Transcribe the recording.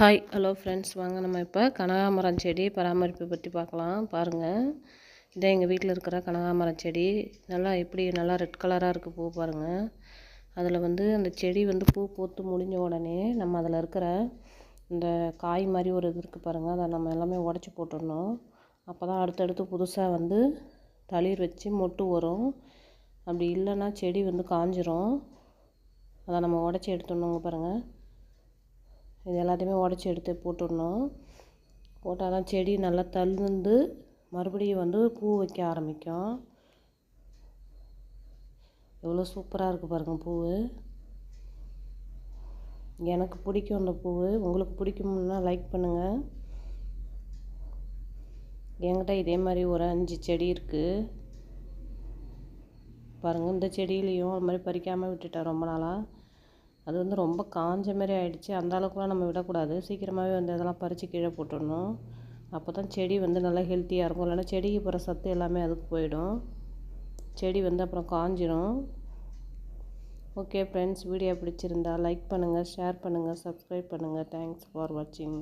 Hi hello friends வாங்க நம்ம இப்போ கனகாமரம் செடி பராமரிப்பு பற்றி பார்க்கலாம். பாருங்கள் இதான் எங்கள் வீட்டில் இருக்கிற கனகாமரம் செடி. நல்லா எப்படி நல்லா ரெட் கலராக இருக்குது பூ பாருங்கள் அதில் வந்து அந்த செடி வந்து பூ பூத்து முடிஞ்ச உடனே நம்ம அதில் இருக்கிற இந்த காய் மாதிரி ஒரு இது இருக்குது பாருங்கள் அதை நம்ம எல்லாமே உடச்சி போட்டுடணும். அப்போ தான் அடுத்தடுத்து புதுசாக வந்து தளிர் வச்சு மொட்டு வரும். அப்படி இல்லைன்னா செடி வந்து காஞ்சிரும். அதை நம்ம உடச்சி எடுத்துடணுங்க பாருங்கள் இது எல்லாத்தையுமே உடச்சி எடுத்து போட்டுடணும். போட்டால் தான் செடி நல்லா தழுந்து மறுபடியும் வந்து பூ வைக்க ஆரம்பிக்கும். எவ்வளோ சூப்பராக இருக்குது பாருங்கள் பூ. எனக்கு பிடிக்கும் அந்த பூ. உங்களுக்கு பிடிக்கும்னா லைக் பண்ணுங்கள் என்கிட்ட இதே மாதிரி ஒரு அஞ்சு செடி இருக்குது பாருங்கள் இந்த செடியிலையும் அது மாதிரி பறிக்காமல் விட்டுட்டேன் ரொம்ப நாளாக அது வந்து ரொம்ப காஞ்ச மாதிரி ஆகிடுச்சி அந்த அளவுக்குலாம் நம்ம விடக்கூடாது. சீக்கிரமாகவே வந்து அதெல்லாம் பறித்து கீழே போட்டுடணும். அப்போ தான் செடி வந்து நல்லா ஹெல்த்தியாக இருக்கும். இல்லைன்னா செடிக்கு போகிற சத்து எல்லாமே அதுக்கு போயிடும். செடி வந்து அப்புறம் காஞ்சிடும் ஓகே ஃப்ரெண்ட்ஸ் வீடியோ பிடிச்சிருந்தா லைக் பண்ணுங்கள் ஷேர் பண்ணுங்கள் சப்ஸ்கிரைப் பண்ணுங்கள் தேங்க்ஸ் ஃபார் வாட்சிங்